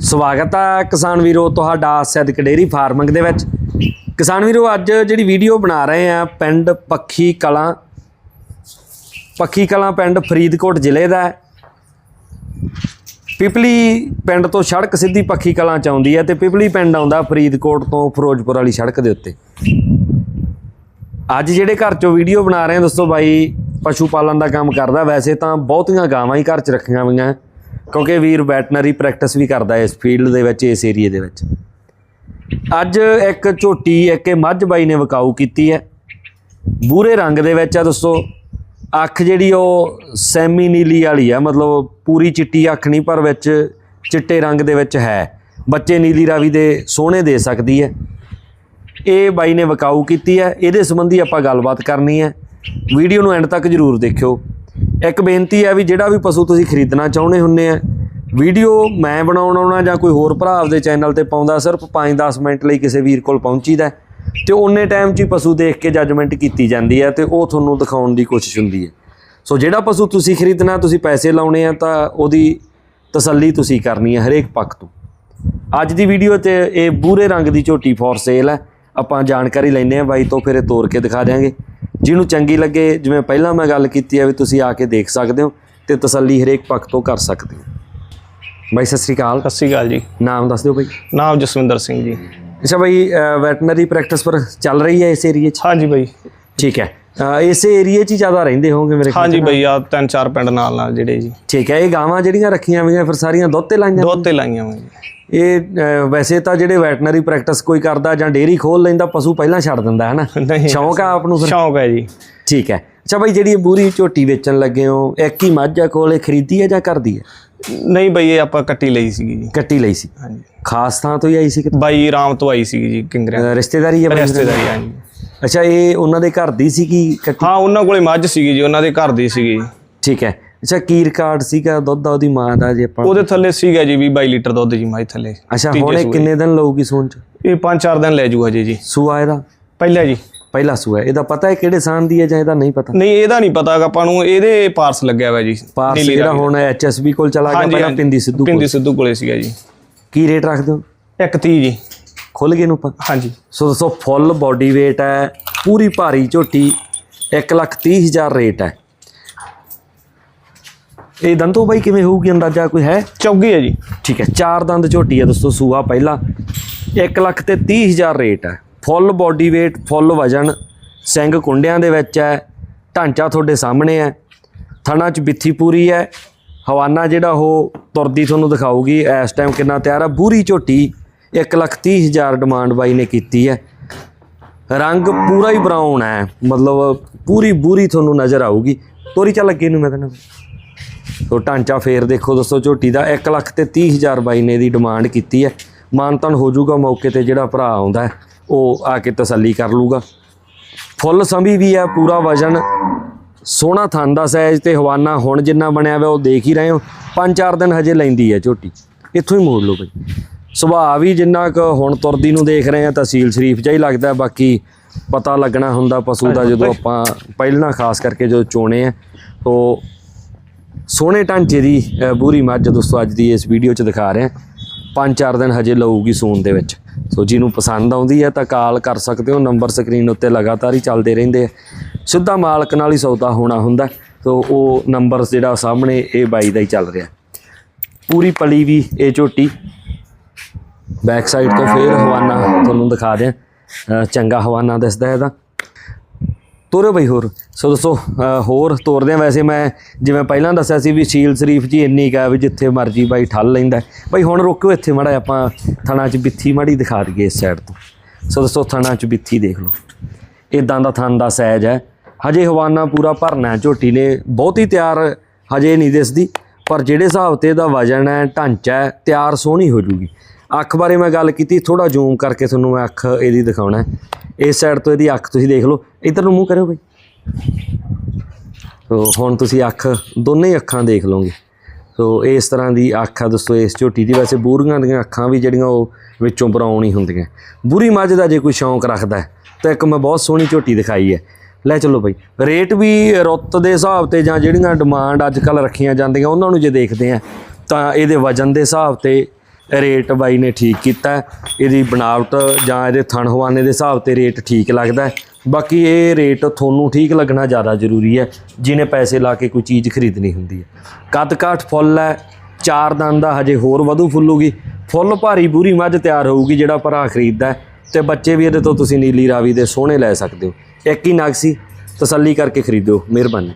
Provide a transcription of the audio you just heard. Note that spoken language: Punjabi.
ਸਵਾਗਤ ਹੈ ਕਿਸਾਨ ਵੀਰੋ ਤੁਹਾਡਾ ਸਿੱਧਕ ਡੇਰੀ ਫਾਰਮਿੰਗ ਦੇ ਵਿੱਚ। ਕਿਸਾਨ ਵੀਰੋ, ਅੱਜ ਜਿਹੜੀ ਵੀਡੀਓ ਬਣਾ ਰਹੇ ਆ, ਪਿੰਡ ਪੱਖੀ ਕਲਾਂ ਪੱਖੀ ਕਲਾਂ ਪਿੰਡ ਫਰੀਦਕੋਟ ਜ਼ਿਲ੍ਹੇ ਦਾ ਹੈ। ਪਿਪਲੀ ਪਿੰਡ ਤੋਂ ਸੜਕ ਸਿੱਧੀ ਪੱਖੀ ਕਲਾਂ ਚ ਆਉਂਦੀ ਹੈ ਤੇ ਪਿਪਲੀ ਪਿੰਡ ਆਉਂਦਾ ਫਰੀਦਕੋਟ ਤੋਂ ਫਿਰੋਜ਼ਪੁਰ ਵਾਲੀ ਸੜਕ ਦੇ ਉੱਤੇ। ਅੱਜ ਜਿਹੜੇ ਘਰ ਚੋਂ ਵੀਡੀਓ ਬਣਾ ਰਹੇ ਆ ਦੋਸਤੋ ਬਾਈ, ਪਸ਼ੂ ਪਾਲਣ ਦਾ ਕੰਮ ਕਰਦਾ, ਵੈਸੇ ਤਾਂ ਬਹੁਤੀਆਂ ਗਾਵਾਂ ਹੀ ਘਰ 'ਚ ਰੱਖੀਆਂ ਹੋਈਆਂ। ਕਿਉਂਕਿ ਵੀਰ ਵੈਟਨਰੀ ਪ੍ਰੈਕਟਿਸ ਵੀ ਕਰਦਾ ਇਸ ਫੀਲਡ ਦੇ ਵਿੱਚ, ਇਸ ਏਰੀਏ ਦੇ ਵਿੱਚ। ਅੱਜ ਇੱਕ ਝੋਟੀ, ਇੱਕ ਇਹ ਮੱਝ ਬਾਈ ਨੇ ਵਕਾਊ ਕੀਤੀ ਹੈ। ਬੂਰੇ ਰੰਗ ਦੇ ਵਿੱਚ ਆ ਦੋਸਤੋ, ਅੱਖ ਜਿਹੜੀ ਉਹ ਸੈਮੀ ਨੀਲੀ ਵਾਲੀ ਆ, ਮਤਲਬ ਪੂਰੀ ਚਿੱਟੀ ਅੱਖ ਨਹੀਂ, ਪਰ ਵਿੱਚ ਚਿੱਟੇ ਰੰਗ ਦੇ ਵਿੱਚ ਹੈ। ਬੱਚੇ ਨੀਲੀ ਰਾਵੀ ਦੇ ਸੋਹਣੇ ਦੇ ਸਕਦੀ ਹੈ। ਇਹ ਬਾਈ ਨੇ ਵਿਕਾਊ ਕੀਤੀ ਹੈ। ਇਹਦੇ ਸੰਬੰਧੀ ਆਪਾਂ ਗੱਲਬਾਤ ਕਰਨੀ ਹੈ। ਵੀਡੀਓ ਨੂੰ ਐਂਡ ਤੱਕ ਜਰੂਰ ਦੇਖਿਓ। ਇੱਕ ਬੇਨਤੀ ਹੈ ਵੀ ਜਿਹੜਾ ਵੀ ਪਸ਼ੂ ਤੁਸੀਂ ਖਰੀਦਣਾ ਚਾਹੁੰਦੇ ਹੁੰਨੇ ਆ, ਵੀਡੀਓ ਮੈਂ ਬਣਾਉਣ ਆਉਣਾ ਜਾਂ ਕੋਈ ਹੋਰ ਭਰਾ ਆਪਦੇ ਚੈਨਲ ਤੇ ਪਾਉਂਦਾ, ਸਿਰਫ 5-10 ਮਿੰਟ ਲਈ ਕਿਸੇ ਵੀਰ ਕੋਲ ਪਹੁੰਚੀਦਾ ਹੈ ਤੇ ਉਹਨੇ ਟਾਈਮ 'ਚ ਹੀ ਪਸ਼ੂ ਦੇਖ ਕੇ ਜੱਜਮੈਂਟ ਕੀਤੀ ਜਾਂਦੀ ਹੈ ਤੇ ਉਹ ਤੁਹਾਨੂੰ ਦਿਖਾਉਣ ਦੀ ਕੋਸ਼ਿਸ਼ ਹੁੰਦੀ ਹੈ। ਸੋ ਜਿਹੜਾ ਪਸ਼ੂ ਤੁਸੀਂ ਖਰੀਦਣਾ, ਤੁਸੀਂ ਪੈਸੇ ਲਾਉਣੇ ਆ ਤਾਂ ਉਹਦੀ ਤਸੱਲੀ ਤੁਸੀਂ ਕਰਨੀ ਹੈ ਹਰੇਕ ਪੱਖ ਤੋਂ। ਅੱਜ ਦੀ ਵੀਡੀਓ 'ਚ ਇਹ ਬੂਰੇ ਰੰਗ ਦੀ ਝੋਟੀ ਫੋਰ ਸੇਲ ਹੈ। ਆਪਾਂ ਜਾਣਕਾਰੀ ਲੈਣੇ ਆ ਬਾਈ ਤੋਂ, ਫਿਰ ਇਹ ਤੋੜ ਕੇ ਦਿਖਾ ਦਿਆਂਗੇ। ਜਿਹਨੂੰ ਚੰਗੀ ਲੱਗੇ ਜਿਵੇਂ ਪਹਿਲਾਂ ਮੈਂ ਗੱਲ ਕੀਤੀ ਹੈ ਵੀ ਤੁਸੀਂ ਆ ਕੇ ਦੇਖ ਸਕਦੇ ਹੋ ਤੇ ਤਸੱਲੀ ਹਰੇਕ ਪੱਖ ਤੋਂ ਕਰ ਸਕਦੇ ਹੋ। ਬਾਈ ਸਤਿ ਸ੍ਰੀ ਅਕਾਲ। ਸਤਿ ਸ਼੍ਰੀ ਅਕਾਲ ਜੀ। ਨਾਮ ਦੱਸ ਦਿਓ ਬਾਈ। ਨਾਮ ਜਸਵਿੰਦਰ ਸਿੰਘ ਜੀ। ਅੱਛਾ ਬਾਈ ਵੈਟਰਨਰੀ ਪ੍ਰੈਕਟਿਸ ਪਰ ਚੱਲ ਰਹੀ ਹੈ ਇਸ ਏਰੀਏ 'ਚ? ਹਾਂਜੀ ਬਾਈ। ਠੀਕ ਹੈ। ਇਸੇ ਏਰੀਏ 'ਚ ਹੀ ਜ਼ਿਆਦਾ ਰਹਿੰਦੇ ਹੋਵੋਗੇ ਮੇਰੇ ਖਿਆਲ ਹਾਂਜੀ ਬਾਈ ਆ ਤਿੰਨ ਚਾਰ ਪਿੰਡ ਨਾਲ ਨਾਲ ਜਿਹੜੇ ਜੀ। ਠੀਕ ਹੈ ਇਹ ਗਾਵਾਂ ਜਿਹੜੀਆਂ ਰੱਖੀਆਂ ਹੋਈਆਂ ਫਿਰ ਸਾਰੀਆਂ ਦੁੱਧ ਤੇ ਲਾਈਆਂ ਦੋ ਤੇ ਲਾਈਆਂ ਹੋਈਆਂ। ਇਹ ਵੈਸੇ ਤਾਂ ਜਿਹੜੇ ਵੈਟਰਨਰੀ ਪ੍ਰੈਕਟਿਸ ਕੋਈ ਕਰਦਾ ਜਾਂ ਡੇਅਰੀ ਖੋਲ ਲੈਂਦਾ ਪਸ਼ੂ ਪਹਿਲਾਂ ਛੱਡ ਦਿੰਦਾ ਹੈ ਨਾ ਨਹੀਂ ਸ਼ੌਂਕ ਆ ਆਪ ਨੂੰ ਫਿਰ? ਸ਼ੌਂਕ ਹੈ ਜੀ। ਠੀਕ ਹੈ। ਅੱਛਾ ਬਾਈ ਜਿਹੜੀ ਬੂਰੀ ਝੋਟੀ ਵੇਚਣ ਲੱਗੇ ਹੋ ਇੱਕ ਹੀ ਮੱਝ ਆ ਕੋਲੇ ਖਰੀਦੀ ਹੈ ਜਾਂ ਕਰਦੀ ਹੈ? ਨਹੀਂ ਬਾਈ ਇਹ ਆਪਾਂ ਕੱਟੀ ਲਈ ਸੀਗੀ ਜੀ। ਕੱਟੀ ਲਈ ਸੀ। ਹਾਂਜੀ। ਖਾਸ ਥਾਂ ਤੋਂ ਹੀ ਆਈ ਸੀ ਕਿ ਬਾਈ ਰਾਮ ਤੋਂ ਆਈ ਸੀਗੀ ਜੀ ਕਿੰਗਰਿਆਂ। ਅ, ਰਿਸ਼ਤੇਦਾਰੀ ਹੈ ਰਿਸ਼ਤੇਦਾਰੀ ਹਾਂਜੀ। ਅੱਛਾ ਇਹ ਉਹਨਾਂ ਦੇ ਘਰ ਦੀ ਸੀ ਕਿ ਕੱਟੀ ਹਾਂ ਉਹਨਾਂ ਕੋਲੇ ਮੱਝ ਸੀਗੀ ਜੀ ਉਹਨਾਂ ਦੇ ਘਰ ਦੀ ਸੀਗੀ। ਠੀਕ ਹੈ। ਅੱਛਾ ਕੀ ਰਿਕਾਰਡ ਸੀਗਾ ਦੁੱਧ ਦਾ ਉਹਦੀ ਮਾਂ ਦਾ ਜੇ ਆਪਾਂ ਉਹਦੇ ਥੱਲੇ ਸੀਗਾ ਜੀ 20 22 ਲੀਟਰ ਦੁੱਧ ਜੀ ਮੱਝ ਥੱਲੇ। ਅੱਛਾ ਹੁਣ ਇਹ ਕਿੰਨੇ ਦਿਨ ਲਊਗੀ ਸੂਣ ਚ? ਇਹ 5-4 ਦਿਨ ਲੈ ਜੂਗਾ ਜੀ ਜੀ। ਸੂਆ ਇਹਦਾ? ਪਹਿਲਾਂ ਜੀ। ਪਹਿਲਾ ਸੂਆ। ਇਹਦਾ ਪਤਾ ਹੈ ਕਿਹੜੇ ਸਾਨ ਦੀ ਹੈ ਜਾਂ ਇਹਦਾ ਨਹੀਂ ਪਤਾ? ਨਹੀਂ ਇਹਦਾ ਨਹੀਂ ਪਤਾ ਗਾ ਆਪਾਂ ਨੂੰ ਇਹਦੇ ਪਾਰਸ ਲੱਗਿਆ ਹੋਇਆ ਜੀ ਨੀਲੀ ਜਿਹੜਾ। ਹੁਣ ਐਚਐਸਬੀ ਕੋਲ ਚਲਾ ਗਿਆ ਹਾਂਜੀ, ਪਹਿਲਾਂ ਹਾਂਜੀ। ਪਿੰਦੀ ਸਿੱਧੂ ਕੋਲ। ਪਿੰਦੀ ਸਿੱਧੂ ਕੋਲੇ ਸੀਗਾ ਜੀ। ਕੀ ਰੇਟ ਰੱਖਦੇ ਹੋ? ਇੱਕ 30 ਜੀ। ਖੁੱਲ ਗਏ ਨੂੰ ਆਪਾਂ? ਹਾਂਜੀ। ਸੋ ਦੋਸਤੋ ਫੁੱਲ ਬਾਡੀ weight ਹੈ ਪੂਰੀ ਭਾਰੀ ਝੋਟੀ 130000 ਰੇਟ ਹੈ। ਇਹ ਦੰਤੋ ਬਾਈ ਕਿਵੇਂ ਹੋਊਗੀ ਅੰਦਾਜ਼ਾ ਕੋਈ ਹੈ? ਚੌਗੀ ਹੈ ਜੀ। ਠੀਕ ਹੈ ਚਾਰ ਦੰਦ ਝੋਟੀ ਹੈ ਦੋਸਤੋ ਸੂਆ ਪਹਿਲਾ। 1 ਲੱਖ ਤੇ 30000 ਰੇਟ ਹੈ। ਫੁੱਲ ਬਾਡੀ weight ਫੁੱਲ ਵਜਨ ਸਿੰਘ ਕੁੰਡਿਆਂ ਦੇ ਵਿੱਚ ਹੈ ਢਾਂਚਾ ਤੁਹਾਡੇ ਸਾਹਮਣੇ ਹੈ। ਥਣਾ ਚ ਬਿੱਥੀ ਪੂਰੀ ਹੈ। ਹਵਾਨਾ ਜਿਹੜਾ ਉਹ ਤੁਰਦੀ ਤੁਹਾਨੂੰ ਦਿਖਾਊਗੀ ਇਸ ਟਾਈਮ ਕਿੰਨਾ ਤਿਆਰ ਹੈ। ਬੂਰੀ ਝੋਟੀ 1 ਲੱਖ 30000 ਡਿਮਾਂਡ ਬਾਈ ਨੇ ਕੀਤੀ ਹੈ। ਰੰਗ ਪੂਰਾ ਹੀ ਬਰਾਊਨ ਹੈ। ਮਤਲਬ ਪੂਰੀ ਬੂਰੀ ਤੁਹਾਨੂੰ ਨਜ਼ਰ ਆਊਗੀ। ਤੋਰੀ ਚੱਲ ਅੱਗੇ ਨੂੰ ਮੈਂ ਕਹਿੰਦਾ ਸੋ ਢਾਂਚਾ ਫੇਰ ਦੇਖੋ ਦੋਸਤੋ, ਝੋਟੀ ਦਾ 1 ਲੱਖ ਤੇ 30000 ਬਾਈ ਨੇ ਦੀ ਡਿਮਾਂਡ ਕੀਤੀ ਹੈ। ਮਾਨਤਨ ਹੋ ਜਾਊਗਾ ਮੌਕੇ ਤੇ ਜਿਹੜਾ ਭਰਾ ਆਉਂਦਾ ਉਹ ਆ ਕੇ ਤਸੱਲੀ ਕਰ ਲੂਗਾ ਫੁੱਲ ਸੰਭੀ ਵੀ ਹੈ, ਪੂਰਾ ਵਜਨ। ਸੋਹਣਾ ਥਣ ਦਾ ਸਾਈਜ਼ ਤੇ ਹਵਾਨਾ ਹੁਣ ਜਿੰਨਾ ਬਣਿਆ ਹੋਇਆ ਉਹ ਦੇਖ ਹੀ ਰਹੇ ਹੋ। ਪੰਜ ਚਾਰ ਦਿਨ ਹਜੇ ਲੈਂਦੀ ਹੈ ਝੋਟੀ। ਇੱਥੋਂ ਹੀ ਮੋੜ ਲਓ ਬਈ। ਸੁਭਾਅ ਵੀ ਜਿੰਨਾ ਕੁ ਹੁਣ ਤੁਰਦੀ ਨੂੰ ਦੇਖ ਰਹੇ ਆ ਤਹਿਸੀਲ ਸ਼ਰੀਫ ਜਿਹਾ ਹੀ ਲੱਗਦਾ ਬਾਕੀ ਪਤਾ ਲੱਗਣਾ ਹੁੰਦਾ ਪਸ਼ੂ ਦਾ ਜਦੋਂ ਆਪਾਂ ਪਹਿਲਾਂ ਖਾਸ ਕਰਕੇ ਜਦੋਂ ਚੋਣੇ ਆ। ਤੋਂ ਸੋਹਣੇ ਢਾਂਚੇ ਦੀ ਬੂਰੀ ਮੱਝ ਦੋਸਤੋ ਅੱਜ ਦੀ ਇਸ ਵੀਡੀਓ 'ਚ ਦਿਖਾ ਰਹੇ ਹਾਂ। ਪੰਜ ਚਾਰ ਦਿਨ ਹਜੇ ਲਊਗੀ ਸੂਨ ਦੇ ਵਿੱਚ। ਸੋ ਜਿਹਨੂੰ ਪਸੰਦ ਆਉਂਦੀ ਹੈ ਤਾਂ ਕਾਲ ਕਰ ਸਕਦੇ ਹੋ ਨੰਬਰ ਸਕਰੀਨ ਉੱਤੇ ਲਗਾਤਾਰ ਹੀ ਚੱਲਦੇ ਰਹਿੰਦੇ ਆ। ਸਿੱਧਾ ਮਾਲਕ ਨਾਲ ਹੀ ਸੌਦਾ ਹੋਣਾ ਹੁੰਦਾ ਸੋ ਉਹ ਨੰਬਰ ਜਿਹੜਾ ਸਾਹਮਣੇ ਇਹ ਬਾਈ ਦਾ ਹੀ ਚੱਲ ਰਿਹਾ। ਪੂਰੀ ਪਲੀ ਵੀ ਇਹ ਝੋਟੀ। ਬੈਕ ਸਾਈਡ ਤੋਂ ਫੇਰ ਹਵਾਨਾ ਤੁਹਾਨੂੰ ਦਿਖਾ ਦਿਆਂ। ਚੰਗਾ ਹਵਾਨਾ ਦਿਸਦਾ ਇਹਦਾ। ਤੋਰੋ ਬਈ ਹੋਰ। ਸੋ ਦੋਸਤੋ ਹੋਰ ਤੋਰਦੇ ਆ। ਵੈਸੇ ਮੈਂ ਜਿਵੇਂ ਪਹਿਲਾਂ ਦੱਸਿਆ ਸੀ ਵੀ ਸ਼ੀਲ ਸ਼ਰੀਫ ਜੀ ਇੰਨੀ ਕਾ ਵੀ ਜਿੱਥੇ ਮਰਜ਼ੀ ਬਾਈ ਠੱਲ ਲੈਂਦਾ ਬਈ ਹੁਣ ਰੋਕਿਓ ਇੱਥੇ ਮੜਾ ਆਪਾਂ ਥਣਾ 'ਚ ਬਿੱਥੀ ਮਾੜੀ ਦਿਖਾ ਦਈਏ ਇਸ ਸਾਈਡ ਤੋਂ। ਸੋ ਦੋਸਤੋ, ਥਣਾ 'ਚ ਬਿੱਥੀ ਦੇਖ ਲਓ। ਇਦਾਂ ਦਾ ਥਣ ਦਾ ਸਾਈਜ਼ ਹੈ। ਹਜੇ ਹਵਾਨਾ ਪੂਰਾ ਭਰਨਾ ਝੋਟੀ ਨੇ ਬਹੁਤੀ ਤਿਆਰ ਹਜੇ ਨਹੀਂ ਦਿਸਦੀ, ਪਰ ਜਿਹੜੇ ਹਿਸਾਬ ਤੇ ਇਹਦਾ ਵਜਨ ਹੈ, ਢਾਂਚਾ ਹੈ, ਤਿਆਰ ਸੋਹਣੀ ਹੋ ਜੂਗੀ। ਅੱਖ ਬਾਰੇ ਮੈਂ ਗੱਲ ਕੀਤੀ ਥੋੜਾ ਜ਼ੂਮ ਕਰਕੇ ਤੁਹਾਨੂੰ ਮੈਂ ਅੱਖ ਇਹਦੀ ਦਿਖਾਉਣਾ ਇਸ ਸਾਈਡ ਤੋਂ ਇਹਦੀ ਅੱਖ ਤੁਸੀਂ ਦੇਖ ਲਓ। ਇਧਰ ਨੂੰ ਮੂੰਹ ਕਰਿਓ ਬਈ। ਸੋ ਹੁਣ ਤੁਸੀਂ ਅੱਖ ਦੋਨੇ ਹੀ ਅੱਖਾਂ ਦੇਖ ਲਓਗੇ। ਸੋ ਇਸ ਤਰ੍ਹਾਂ ਦੀ ਅੱਖ ਆ ਦੋਸਤੋ, ਇਸ ਝੋਟੀ ਦੀ। ਵੈਸੇ ਬੂਰੀਆਂ ਦੀਆਂ ਅੱਖਾਂ ਵੀ ਜਿਹੜੀਆਂ ਉਹ ਵਿੱਚੋਂ ਬਰਾਊਨ ਹੀ ਹੁੰਦੀਆਂ। ਬੂਰੀ ਮੱਝ ਦਾ ਜੇ ਕੋਈ ਸ਼ੌਂਕ ਰੱਖਦਾ ਤਾਂ ਇੱਕ ਮੈਂ ਬਹੁਤ ਸੋਹਣੀ ਝੋਟੀ ਦਿਖਾਈ ਹੈ। ਲੈ ਚਲੋ ਭਾਈ ਰੇਟ ਵੀ ਰੁੱਤ ਦੇ ਹਿਸਾਬ ਤੇ ਜਾਂ ਜਿਹੜੀਆਂ ਡਿਮਾਂਡ ਅੱਜ ਕੱਲ ਰੱਖੀਆਂ ਜਾਂਦੀਆਂ, ਉਹਨਾਂ ਨੂੰ ਜੇ ਦੇਖਦੇ ਆ ਤਾਂ ਇਹਦੇ ਵਜਨ ਦੇ ਹਿਸਾਬ ਤੇ ਰੇਟ ਬਾਈ ਨੇ ਠੀਕ ਕੀਤਾ। ਇਹਦੀ ਬਣਾਵਟ ਜਾਂ ਇਹਦੇ ਥਣ ਹਵਾਨੇ ਦੇ ਹਿਸਾਬ ਤੇ ਰੇਟ ਠੀਕ ਲੱਗਦਾ ਹੈ। ਬਾਕੀ ਇਹ ਰੇਟ ਤੁਹਾਨੂੰ ਠੀਕ ਲੱਗਣਾ ਜ਼ਿਆਦਾ ਜ਼ਰੂਰੀ ਹੈ, ਜਿਹਨੇ ਪੈਸੇ ਲਾ ਕੇ ਕੋਈ ਚੀਜ਼ ਖਰੀਦਣੀ ਹੁੰਦੀ ਹੈ। ਕੱਦ ਕਾਠ ਫੁੱਲ ਹੈ, ਚਾਰ ਦੰਦ ਦਾ ਹਜੇ ਹੋਰ ਵਧੂ ਫੁੱਲੂਗੀ। ਫੁੱਲ ਭਾਰੀ ਪੂਰੀ ਮੱਝ ਤਿਆਰ ਹੋਊਗੀ ਜਿਹੜਾ ਭਰਾ ਖਰੀਦਦਾ ਹੈ। ਤੇ ਬੱਚੇ ਵੀ ਇਹਦੇ ਤੋਂ ਤੁਸੀਂ ਨੀਲੀ ਰਾਵੀ ਦੇ ਸੋਹਣੇ ਲੈ ਸਕਦੇ ਹੋ। ਇੱਕ ਹੀ ਨਗ ਸੀ, ਤਸੱਲੀ ਕਰਕੇ ਖਰੀਦੋ ਮਿਹਰਬਾਨੀ।